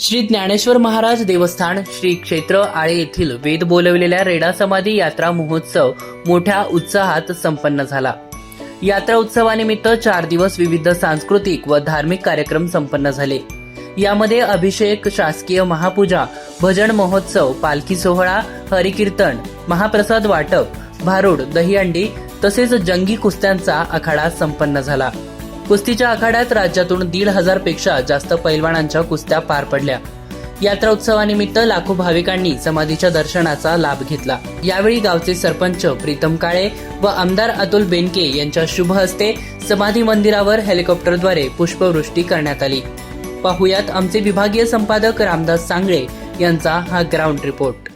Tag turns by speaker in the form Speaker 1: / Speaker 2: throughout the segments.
Speaker 1: श्री ज्ञानेश्वर महाराज देवस्थान श्री क्षेत्र आळे येथील वेद बोलवलेल्या रेडा समाधी यात्रा महोत्सव मोठ्या उत्साहात संपन्न झाला. यात्रा उत्सवानिमित्त चार दिवस विविध सांस्कृतिक व धार्मिक कार्यक्रम संपन्न झाले. यामध्ये अभिषेक शासकीय महापूजा भजन महोत्सव पालखी सोहळा हरिकीर्तन महाप्रसाद वाटप भारूड दहीहंडी तसेच जंगी कुस्त्यांचा आखाडा संपन्न झाला. कुस्तीच्या आखाड्यात राज्यातून दीड हजारपेक्षा जास्त पैलवानांच्या कुस्त्या पार पडल्या. यात्रा उत्सवानिमित्त लाखो भाविकांनी समाधीच्या दर्शनाचा लाभ घेतला. यावेळी गावचे सरपंच प्रीतम काळे व आमदार अतुल बेनके यांच्या शुभ हस्ते समाधी मंदिरावर हेलिकॉप्टरद्वारे पुष्पवृष्टी करण्यात आली. पाहुयात आमचे विभागीय संपादक रामदास सांगळे यांचा हा ग्राउंड रिपोर्ट.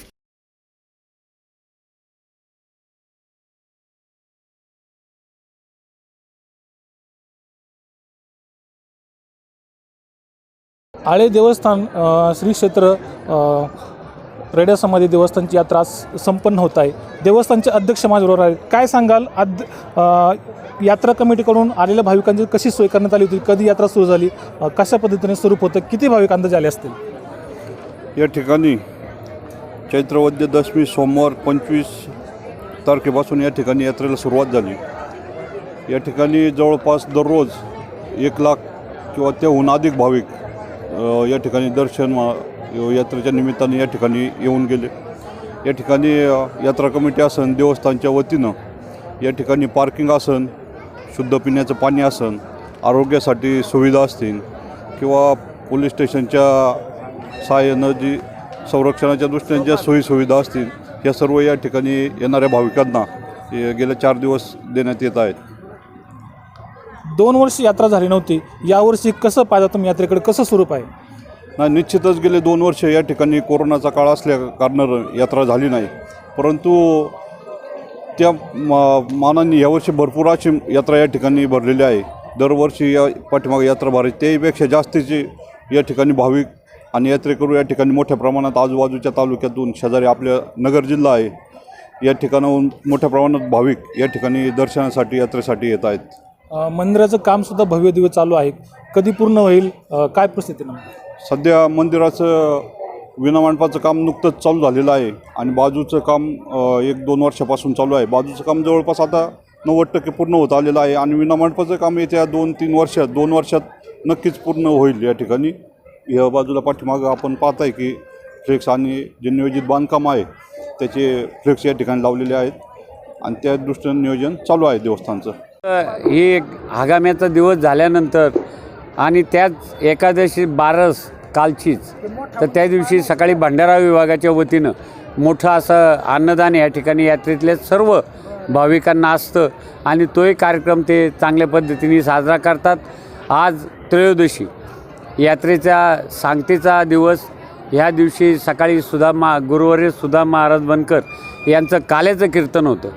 Speaker 2: आळे देवस्थान श्री क्षेत्र रेड्या समाधी देवस्थानची यात्रा संपन्न होत आहे. देवस्थानचे अध्यक्ष माझ्याबरोबर आहेत. काय सांगाल? आद यात्रा कमिटीकडून आलेल्या भाविकांची कशी सोय करण्यात आली होती? कधी यात्रा सुरू झाली? कशा पद्धतीने स्वरूप होतं? किती भाविक अंदाज आले असतील?
Speaker 3: या ठिकाणी चैत्रवद्य दशमी सोमवार पंचवीस तारखेपासून या ठिकाणी यात्रेला सुरुवात झाली. या ठिकाणी जवळपास दररोज एक लाख किंवा त्याहून अधिक भाविक या ठिकाणी दर्शन मा- यात्रेच्या निमित्ताने या ठिकाणी येऊन गेले. या ठिकाणी यात्रा कमिटी असन देवस्थानच्या वतीनं या ठिकाणी पार्किंग असन शुद्ध पिण्याचं पाणी असन आरोग्यासाठी सुविधा असतील किंवा पोलीस स्टेशनच्या सहाय्यानं जी संरक्षणाच्या दृष्टीने ज्या सोयीसुविधा असतील या सर्व या ठिकाणी येणाऱ्या भाविकांना गेल्या चार दिवस देण्यात येत आहेत.
Speaker 2: दोन वर्ष यात्रा झाली नव्हती. यावर्षी कसं पाहिजे तुम्ही यात्रेकडे? कसं स्वरूप आहे?
Speaker 3: नाही निश्चितच गेले दोन वर्ष या ठिकाणी कोरोनाचा काळ असल्या कारणानं यात्रा झाली नाही. परंतु त्या मा मानाने यावर्षी भरपूर अशी यात्रा या ठिकाणी भरलेली आहे. दरवर्षी या पाठीमागे यात्रा भरायची त्याहीपेक्षा जास्तीचे या ठिकाणी भाविक आणि यात्रेकरू या ठिकाणी मोठ्या प्रमाणात आजूबाजूच्या तालुक्यातून शेजारी आपल्या नगर जिल्हा आहे. या ठिकाणाहून मोठ्या प्रमाणात भाविक या ठिकाणी दर्शनासाठी यात्रेसाठी येत आहेत.
Speaker 2: मंदिराचं कामसुद्धा भव्य दिव्य चालू आहे. कधी पूर्ण होईल? काय परिस्थिती
Speaker 3: सध्या मंदिराचं विनामांडपाचं काम नुकतंच चालू झालेलं आहे आणि बाजूचं काम एक दोन वर्षापासून चालू आहे. बाजूचं काम जवळपास आता नव्वद टक्के पूर्ण होत आलेलं आहे आणि विनामांडपाचं काम येत्या दोन तीन वर्षात दोन वर्षात नक्कीच पूर्ण होईल या ठिकाणी. या बाजूला पाठीमागं आपण पाहत आहे की फ्लेक्स आणि जे नियोजित बांधकाम आहे त्याचे फ्लेक्स या ठिकाणी लावलेले आहेत. आणि त्या दृष्टीनं नियोजन चालू आहे देवस्थानचं.
Speaker 4: हे एक आगाम्याचा दिवस झाल्यानंतर आणि त्याच एकादशी बारस कालचीच तर त्या दिवशी सकाळी भंडारा विभागाच्या वतीनं मोठं असं अन्नदान या ठिकाणी यात्रेतल्या सर्व भाविकांना असतं आणि तोही कार्यक्रम ते चांगल्या पद्धतीने साजरा करतात. आज त्रयोदशी यात्रेचा सांगतेचा दिवस. ह्या दिवशी सकाळी सुदामा गुरुवारी सुधा महाराज बनकर यांचं काल्याचं कीर्तन होतं.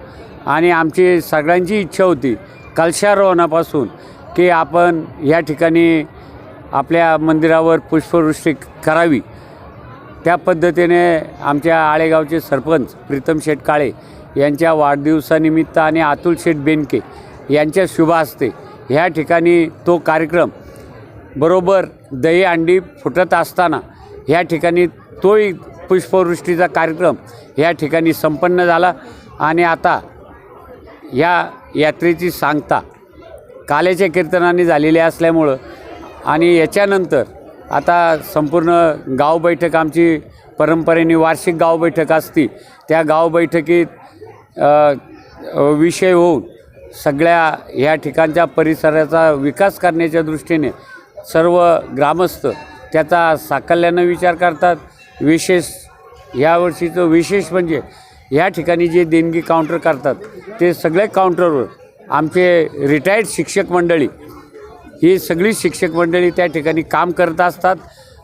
Speaker 4: आणि आमची सगळ्यांची इच्छा होती कलशारोहणापासून की आपण या ठिकाणी आपल्या मंदिरावर पुष्पवृष्टी करावी. त्या पद्धतीने आमच्या आळेगावचे सरपंच प्रीतम शेठ काळे यांच्या वाढदिवसानिमित्त आणि अतुल शेठ बेनके यांच्या शुभ हस्ते ह्या ठिकाणी तो कार्यक्रम बरोबर दही अंडी फुटत असताना ह्या ठिकाणी तोही पुष्पवृष्टीचा कार्यक्रम ह्या ठिकाणी संपन्न झाला. आणि आता या यात्रेची सांगता काल्याच्या कीर्तनाने झालेली असल्यामुळं आणि याच्यानंतर आता संपूर्ण गाव बैठक आमची परंपरेने वार्षिक गाव बैठक असती त्या गाव बैठकीत विषय होऊन सगळ्या ह्या ठिकाणच्या परिसराचा विकास करण्याच्या दृष्टीने सर्व ग्रामस्थ त्याचा साकल्यानं विचार करतात. विशेष यावर्षीचं विशेष म्हणजे ह्या ठिकाणी जे देणगी काउंटर करतात ते सगळे काउंटरवर आमचे रिटायर्ड शिक्षक मंडळी ही सगळी शिक्षक मंडळी त्या ठिकाणी काम करत असतात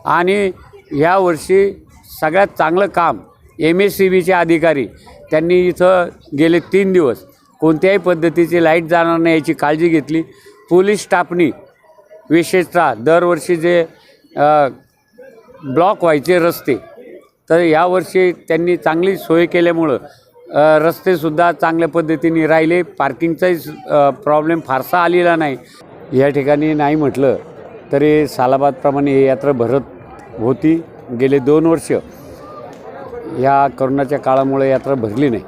Speaker 4: आणि यावर्षी सगळ्यात चांगलं काम एम एस सी बीचे अधिकारी त्यांनी इथं गेले तीन दिवस कोणत्याही पद्धतीची लाइट जाणार नाही याची काळजी घेतली. पोलीस स्टाफनी विशेषतः दरवर्षी जे ब्लॉक व्हायचे रस्ते तर यावर्षी त्यांनी चांगली सोय केल्यामुळं रस्तेसुद्धा चांगल्या पद्धतीने राहिले. पार्किंगचाही प्रॉब्लेम फारसा आलेला नाही. या ठिकाणी नाही म्हटलं तरी सालाबादप्रमाणे ही यात्रा भरत होती. गेले दोन वर्ष या करोनाच्या काळामुळे यात्रा भरली नाही.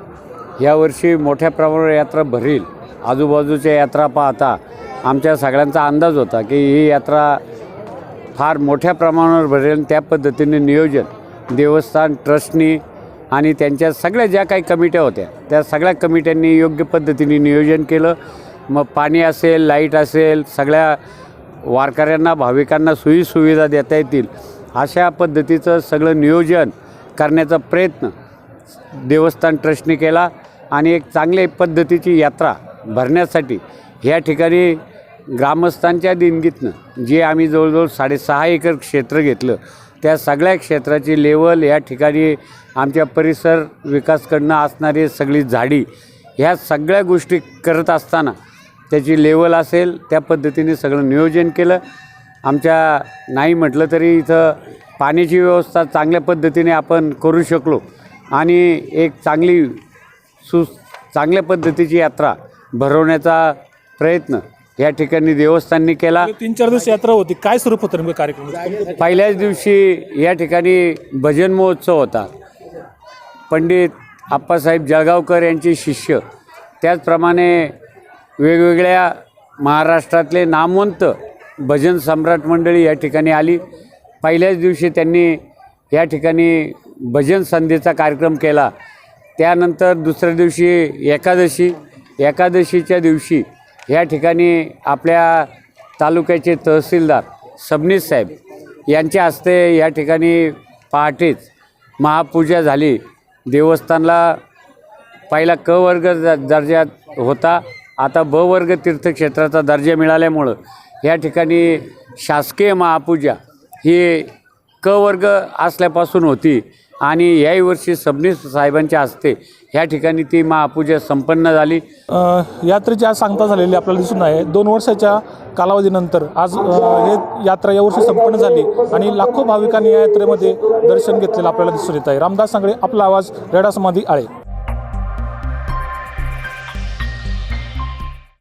Speaker 4: यावर्षी मोठ्या प्रमाणावर यात्रा भरेल. आजूबाजूच्या यात्रा पाहता आमच्या सगळ्यांचा अंदाज होता की ही यात्रा फार मोठ्या प्रमाणावर भरेल त्या पद्धतीने नियोजन देवस्थान ट्रस्टनी आणि त्यांच्या सगळ्या ज्या काही कमिट्या होत्या त्या सगळ्या कमिट्यांनी योग्य पद्धतीने नियोजन केलं. मग पाणी असेल लाइट असेल सगळ्या वारकऱ्यांना भाविकांना सोयीसुविधा देता येतील. अशा पद्धतीचं सगळं नियोजन करण्याचा प्रयत्न देवस्थान ट्रस्टने केला आणि एक चांगल्या पद्धतीची यात्रा भरण्यासाठी ह्या ठिकाणी ग्रामस्थांच्या देणगीतनं जे आम्ही जवळजवळ साडेसहा एकर क्षेत्र घेतलं त्या सगळ्या क्षेत्राची लेवल या ठिकाणी आमच्या परिसर विकासकडनं असणारी सगळी झाडी ह्या सगळ्या गोष्टी करत असताना त्याची लेवल असेल त्या पद्धतीने सगळं नियोजन केलं. आमच्या नाही म्हटलं तरी इथं पाण्याची व्यवस्था चांगल्या पद्धतीने आपण करू शकलो. आणि एक चांगली सु चांगल्या पद्धतीची यात्रा भरवण्याचा प्रयत्न या ठिकाणी देवस्थाननी केला.
Speaker 2: तीन चार दिवस यात्रा होती. काय स्वरूप होतं नेमकं कार्यक्रम
Speaker 4: पहिल्याच दिवशी या ठिकाणी भजन महोत्सव होता. पंडित आप्पासाहेब जळगावकर यांचे शिष्य त्याचप्रमाणे वेगवेगळ्या महाराष्ट्रातले नामवंत भजन सम्राट मंडळी या ठिकाणी आली. पहिल्याच दिवशी त्यांनी या ठिकाणी भजन संध्येचा कार्यक्रम केला. त्यानंतर दुसऱ्या दिवशी एकादशी. एकादशीच्या दिवशी या ठिकाणी आपल्या तालुक्याचे तहसीलदार सबनीस साहेब यांच्या हस्ते या ठिकाणी पहाटेच महापूजा झाली. देवस्थानला पहिला क वर्ग द- दर्जात होता. आता ब वर्ग तीर्थक्षेत्राचा दर्जा मिळाल्यामुळं या ठिकाणी शासकीय महापूजा ही क वर्ग असल्यापासून होती. आणि याही वर्षी सबनीस साहेबांच्या हस्ते ह्या ठिकाणी ती महापूजा संपन्न झाली.
Speaker 2: यात्रेची आज सांगता झालेली आपल्याला दिसून आहे. दोन वर्षाच्या कालावधीनंतर आज हे यात्रा यावर्षी संपन्न झाली आणि लाखो भाविकांनी या यात्रेमध्ये दर्शन घेतलेलं आपल्याला दिसून येत आहे. रामदास सांगळे आपला आवाज रेडा समाधी आळे.